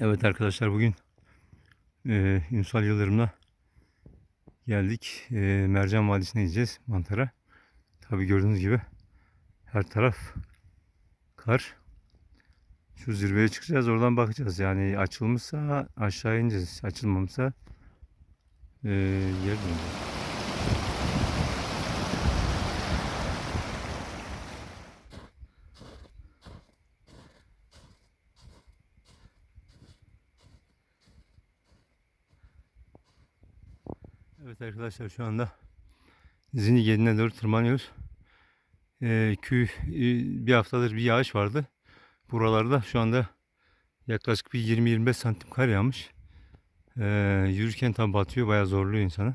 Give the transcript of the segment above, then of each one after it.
Evet arkadaşlar bugün e, Ünsal Yıldırım'la geldik. E, Mercan Vadisi'ne gideceğiz mantara. Tabi gördüğünüz gibi her taraf kar. Şu zirveye çıkacağız oradan bakacağız. Yani açılmışsa aşağı ineceğiz. Açılmamışsa e, geri döneceğiz. Evet arkadaşlar şu anda Zinige'dine doğru tırmanıyoruz. Ee, köy e, bir haftadır bir yağış vardı. Buralarda şu anda yaklaşık bir 20-25 santim kar yağmış. Ee, yürürken tam batıyor bayağı zorluyor insanı.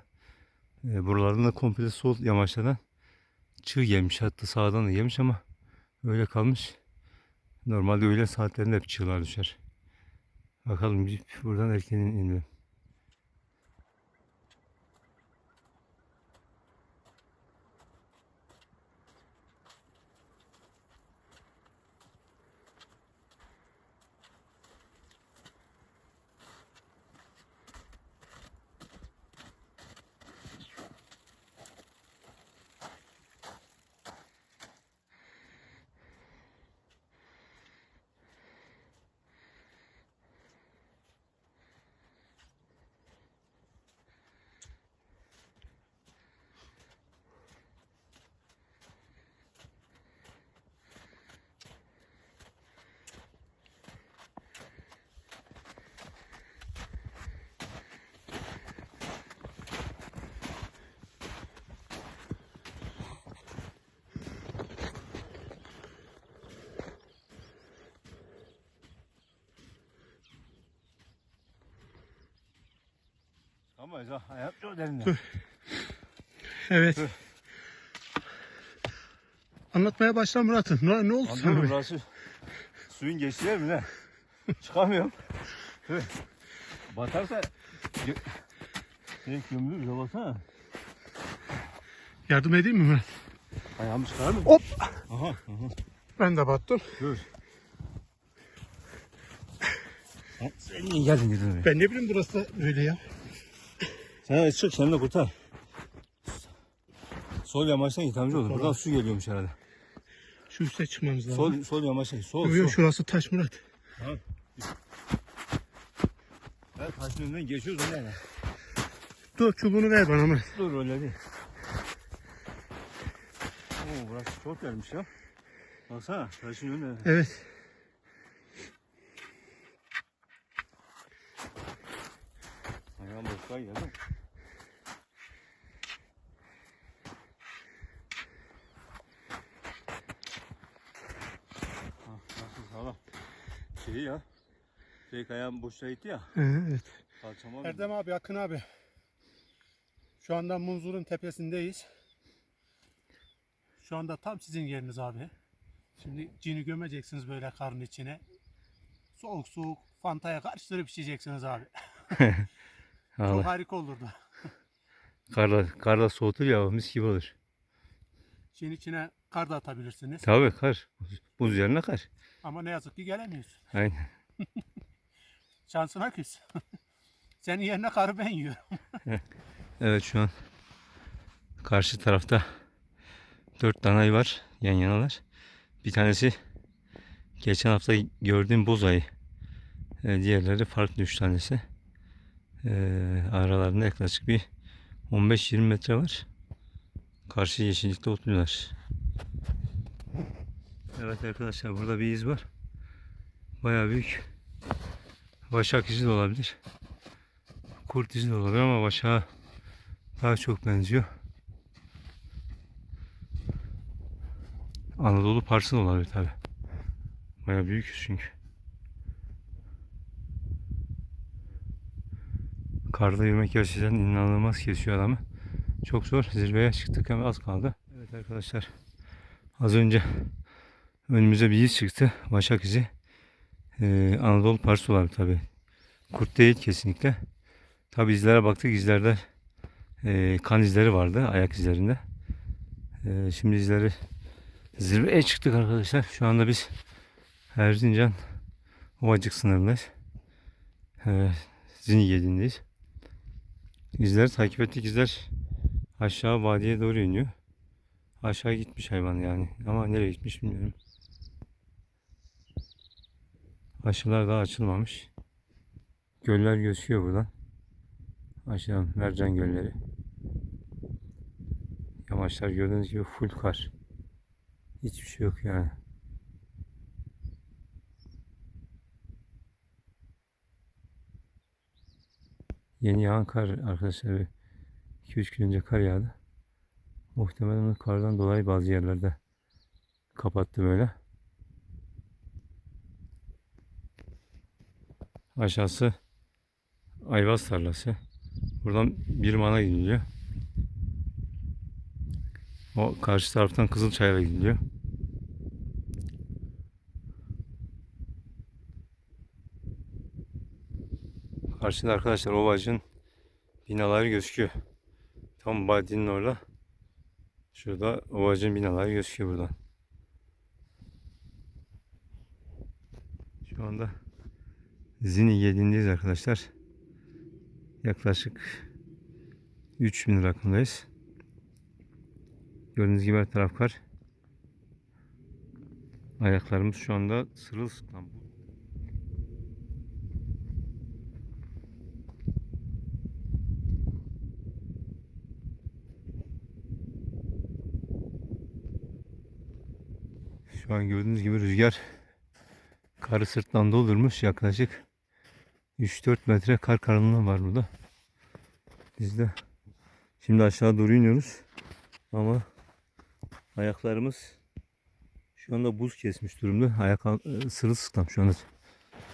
Ee, buralardan da komple sol yamaçlardan çığ gelmiş hatta sağdan da gelmiş ama öyle kalmış. Normalde öğle saatlerinde hep çığlar düşer. Bakalım bir buradan erken inelim. Ama ya hayat çok derinde. Evet. Anlatmaya başla Murat'ım. Ne, ne oldu sana? Anlıyorum böyle? burası suyun geçtiği yer mi ne? Çıkamıyorum. Batarsa gö- şey gömülür ya baksana. Yardım edeyim mi Murat? Ayağımı çıkar mı? Hop! Aha, aha. Ben de battım. Dur. Sen niye geldin oraya? Ben ne bileyim burası da öyle ya. Sen de çık de kurtar. Sol yamaçtan git amca olur. Buradan su geliyormuş herhalde. Şu üste çıkmamız lazım. Sol sol yamaçtan git. Sol Yok, yok, sol. şurası taş Murat. Ben taşın önünden geçiyoruz onu yani. Dur çubuğunu ver bana Murat. Dur öyle değil. Oo burası çok gelmiş ya. Baksana taşın önüne. Evet. Nasıl sağlam. Şey ya. Tek ayağım boşluğa gitti ya. Ee, Evet. Parçama Erdem abi, Akın abi. Şu anda Munzur'un tepesindeyiz. Şu anda tam sizin yeriniz abi. Şimdi cini gömeceksiniz böyle karın içine. Soğuk soğuk fantaya karıştırıp içeceksiniz abi. Çok Allah. harika olurdu. Karla, karla soğutur ya mis gibi olur. Cin içine kar da atabilirsiniz. Tabii kar. Buz yerine kar. Ama ne yazık ki gelemiyorsun. Aynen. Şansına küs. Senin yerine karı ben yiyorum. Evet şu an karşı tarafta dört tane var yan yanalar. Bir tanesi geçen hafta gördüğüm boz ayı. Ee, diğerleri farklı üç tanesi. Ee, aralarında yaklaşık bir 15-20 metre var. Karşı yeşillikte oturuyorlar. Evet arkadaşlar burada bir iz var. Bayağı büyük. Başak izi de olabilir. Kurt izi de olabilir ama başağa daha çok benziyor. Anadolu parsı da olabilir tabi. Baya büyük çünkü. Karda yürümek gerçekten inanılmaz kesiyor adamı. Çok zor. Zirveye çıktık ama az kaldı. Evet arkadaşlar. Az önce önümüze bir iz çıktı. Başak izi. Ee, Anadolu parsı olabilir tabi. Kurt değil kesinlikle. Tabi izlere baktık. izlerde e, kan izleri vardı ayak izlerinde. E, şimdi izleri zirveye çıktık arkadaşlar. Şu anda biz Erzincan Ovacık sınırındayız. Evet, Zinigedi'ndeyiz. İzler takip ettik. İzler aşağı vadiye doğru iniyor. Aşağı gitmiş hayvan yani. Ama nereye gitmiş bilmiyorum. Aşılar daha açılmamış. Göller gözüküyor buradan. Aşağı mercan gölleri. Yamaçlar gördüğünüz gibi full kar. Hiçbir şey yok yani. Yeni yağan kar arkadaşlar 2-3 gün önce kar yağdı. Muhtemelen kardan dolayı bazı yerlerde kapattı böyle. Aşağısı Ayvaz tarlası. Buradan bir mana gidiliyor. O karşı taraftan Kızılçay'a gidiliyor. Karşıda arkadaşlar Ovacı'nın binaları gözüküyor. Tam Badi'nin orada. Şurada Ovacı'nın binaları gözüküyor buradan. Şu anda Zini yediğindeyiz arkadaşlar. Yaklaşık 3000 rakımdayız. Gördüğünüz gibi her taraf kar. Ayaklarımız şu anda sırılsıklam. Şu an gördüğünüz gibi rüzgar karı sırttan doldurmuş yaklaşık 3-4 metre kar kalınlığı var burada. Biz de şimdi aşağı doğru iniyoruz. Ama ayaklarımız şu anda buz kesmiş durumda. Ayak e, sırılsıklam şu anda.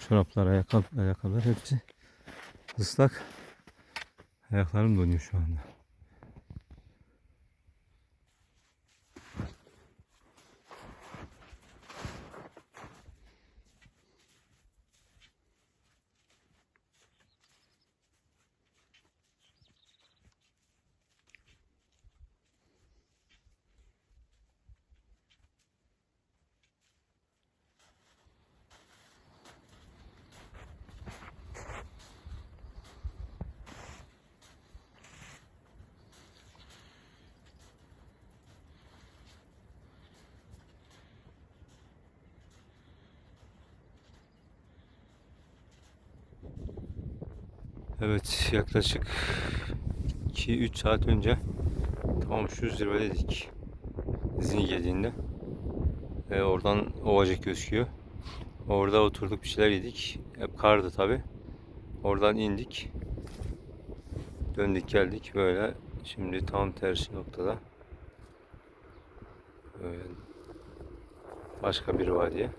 Çoraplar, ayakkabı, ayakkabılar hepsi ıslak. Ayaklarım donuyor şu anda. Evet yaklaşık 2-3 saat önce tam şu zirvedeydik. Zini geldiğinde. Ve oradan ovacık gözüküyor. Orada oturduk bir şeyler yedik. Hep kardı tabi. Oradan indik. Döndük geldik böyle. Şimdi tam tersi noktada. Böyle başka bir vadiye.